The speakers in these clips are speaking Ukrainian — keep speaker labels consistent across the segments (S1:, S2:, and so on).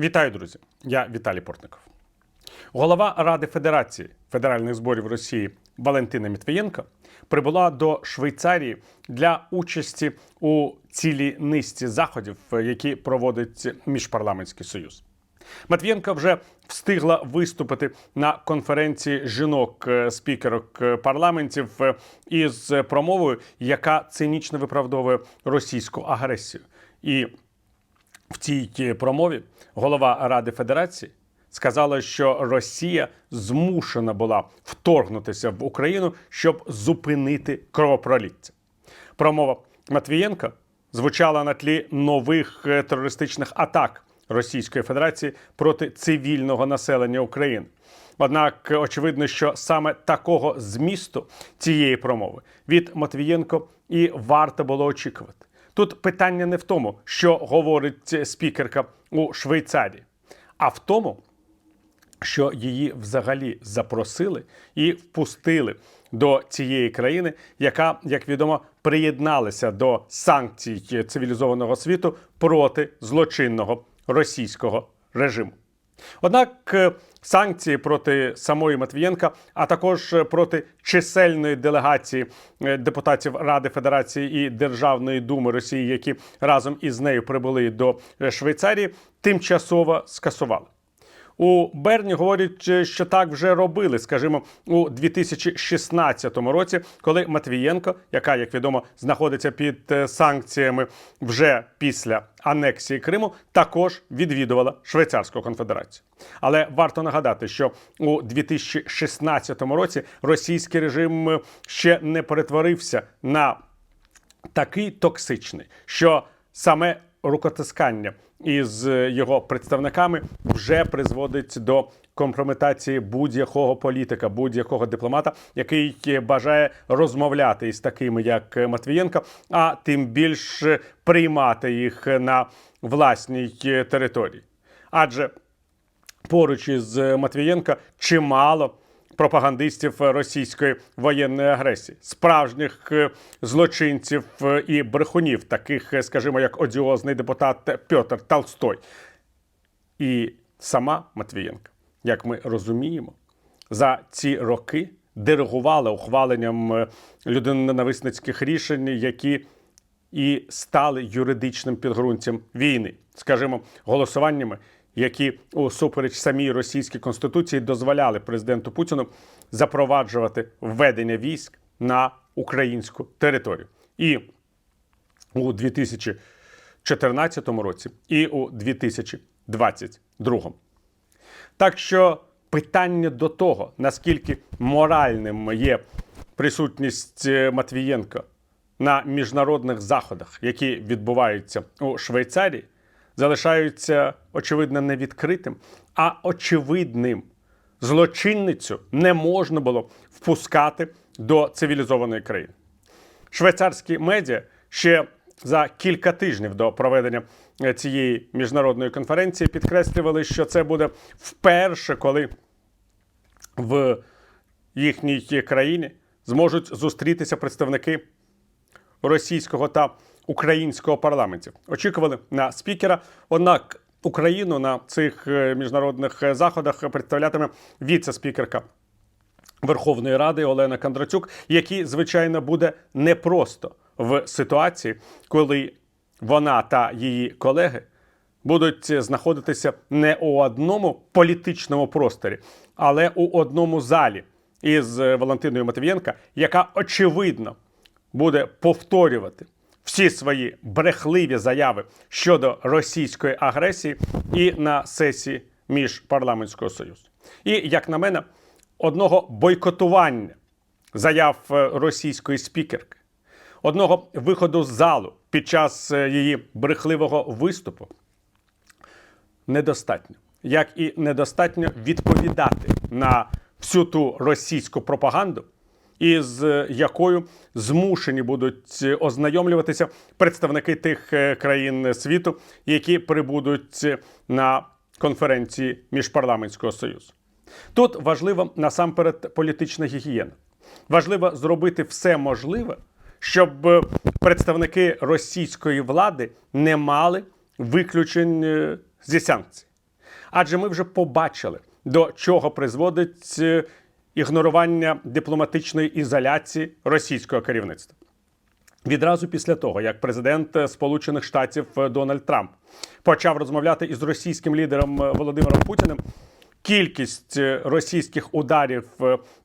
S1: Вітаю, друзі! Я Віталій Портников. Голова Ради Федерації Федеральних зборів Росії Валентина Мітвієнко прибула до Швейцарії для участі у цілій низці заходів, які проводить міжпарламентський союз. Матвієнка вже встигла виступити на конференції жінок е, спікерок е, парламентів е, із промовою, яка цинічно виправдовує російську агресію. І в цій промові голова Ради Федерації сказала, що Росія змушена була вторгнутися в Україну, щоб зупинити кровопроліття. Промова Матвієнка звучала на тлі нових е, терористичних атак Російської Федерації проти цивільного населення України. Однак е, очевидно, що саме такого змісту цієї промови від Матвієнко і варто було очікувати. Тут питання не в тому, що говорить е, спікерка у Швейцарії, а в тому, що її взагалі запросили і впустили до цієї країни, яка, як відомо, приєдналася до санкцій цивілізованого світу проти злочинного російського режиму. Однак е, санкції проти самої Матвієнка, а також е, проти чисельної делегації е, депутатів Ради Федерації і Державної думи Росії, які разом із нею прибули до Швейцарії, тимчасово скасували. У Берні говорять, е, що так вже робили, скажімо, у 2016 році, коли Матвієнко, яка, як відомо, знаходиться під е, санкціями вже після анексії Криму, також відвідувала Швейцарську конфедерацію. Але варто нагадати, що у 2016 році російський режим е, ще не перетворився на такий токсичний, що саме рукотискання із його представниками вже призводить до компрометації будь-якого політика, будь-якого дипломата, який бажає розмовляти із такими, як Матвієнко, а тим більше приймати їх на власній території. Адже поруч із Матвієнка чимало пропагандистів російської воєнної агресії, справжніх е, злочинців е, і брехунів, таких, е, скажімо, як одіозний депутат Петр Толстой. І сама Матвієнка, як ми розуміємо, за ці роки диригувала ухваленням е, людиноненависницьких рішень, які і стали юридичним підґрунтям війни, скажімо, голосуваннями, які усупереч самій російській конституції дозволяли президенту Путіну запроваджувати введення військ на українську територію. І у 2014 році, і у 2022. Так що питання до того, наскільки моральним є присутність е, Матвієнка на міжнародних заходах, які відбуваються у Швейцарії, залишаються очевидно не відкритим, а очевидним. Злочинницю не можна було впускати до цивілізованої країни. Швейцарські медіа ще за кілька тижнів до проведення е, цієї міжнародної конференції підкреслювали, що це буде вперше, коли в їхній країні зможуть зустрітися представники російського та українського парламентів. Очікували на спікера. Однак Україну на цих е, міжнародних е, заходах представлятиме віце-спікерка Верховної Ради Олена Кондратюк, який, звичайно, буде непросто в ситуації, коли вона та її колеги будуть знаходитися не у одному політичному просторі, але у одному залі із Валентиною Матвієнка, яка очевидно буде повторювати всі свої брехливі заяви щодо російської агресії і на сесії міжпарламентського союзу. І як на мене, одного бойкотування заяв е, російської спікерки, одного виходу з залу під час е, її брехливого виступу недостатньо, як і недостатньо відповідати на всю ту російську пропаганду, із якою змушені будуть ознайомлюватися представники тих е, країн світу, які прибудуть на конференції міжпарламентського союзу. Тут важливо насамперед політична гігієна. Важливо зробити все можливе, щоб е, представники російської влади не мали виключень е, зі санкцій. Адже ми вже побачили, до чого призводить ігнорування дипломатичної ізоляції російського керівництва. Відразу після того, як президент Сполучених Штатів Дональд Трамп почав розмовляти із російським лідером Володимиром Путіним, кількість російських ударів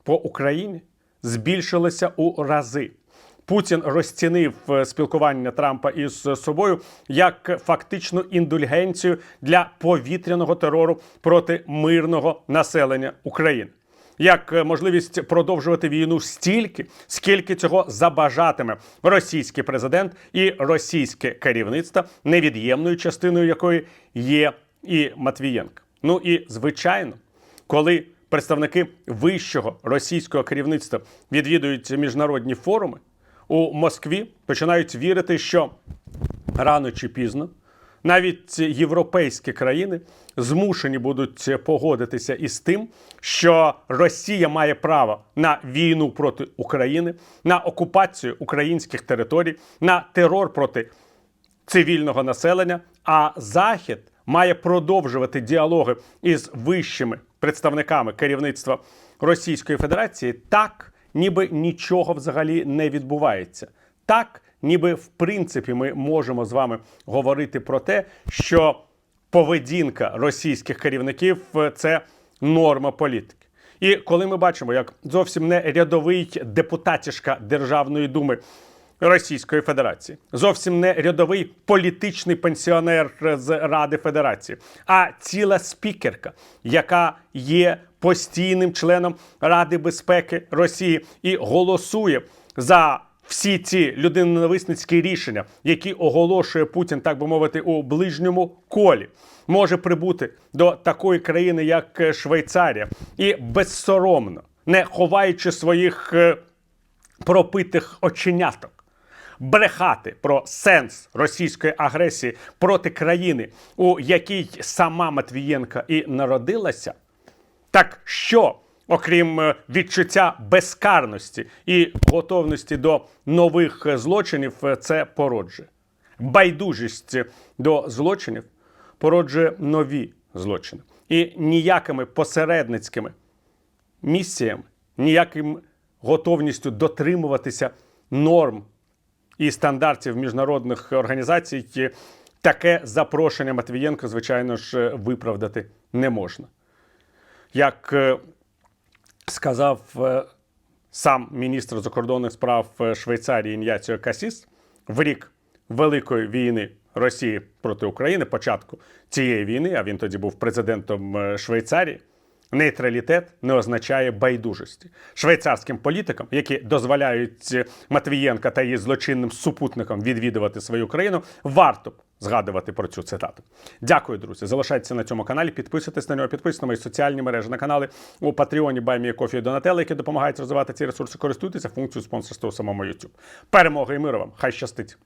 S1: по Україні збільшилася у рази. Путін розцінив спілкування Трампа із собою як фактичну індульгенцію для повітряного терору проти мирного населення України як е, можливість продовжувати війну стільки, скільки цього забажатиме російський президент і російське керівництво, невід'ємною частиною якої є і Матвієнко. Ну і звичайно, коли представники вищого російського керівництва відвідують міжнародні форуми у Москві, починають вірити, що рано чи пізно навіть європейські країни змушені будуть погодитися із тим, що Росія має право на війну проти України, на окупацію українських територій, на терор проти цивільного населення. А Захід має продовжувати діалоги із вищими представниками керівництва Російської Федерації так, ніби нічого взагалі не відбувається. Так, ніби в принципі ми можемо з вами говорити про те, що поведінка російських керівників це норма політики. І коли ми бачимо, як зовсім не рядовий депутатішка Державної думи Російської Федерації, зовсім не рядовий політичний пенсіонер з Ради Федерації, а ціла спікерка, яка є постійним членом Ради безпеки Росії і голосує за всі ці людиноненависницькі рішення, які оголошує Путін, так би мовити, у ближньому колі, може прибути до такої країни, як Швейцарія, і безсоромно, не ховаючи своїх е, пропитих оченяток. Брехати про сенс російської агресії проти країни, у якій сама Матвієнка і народилася, так що, окрім е, відчуття безкарності і готовності до нових е, злочинів, е, це породжує? Байдужість до злочинів породжує нові злочини. І ніякими посередницькими місіями, ніяким готовністю дотримуватися норм і стандартів міжнародних організацій, таке запрошення Матвієнка, звичайно ж, виправдати не можна. Як сказав е, сам міністр закордонних справ е, Швейцарії Ін'яціо Касіс, в рік Великої війни Росії проти України, початку цієї війни, а він тоді був президентом е, Швейцарії. Нейтралітет не означає байдужості швейцарським політикам, які дозволяють е, Матвієнка та її злочинним супутникам відвідувати свою країну, варто б згадувати про цю цитату. Дякую, друзі. Залишайтеся на цьому каналі, підписуйтесь на нього, підписуйтесь на мої соціальні мережі на канали у Патреоні Баймія Кофі і Донателло, які допомагають розвивати ці ресурси. Користуйтеся функцією спонсорства у самому YouTube. Перемоги і миру вам! Хай щастить!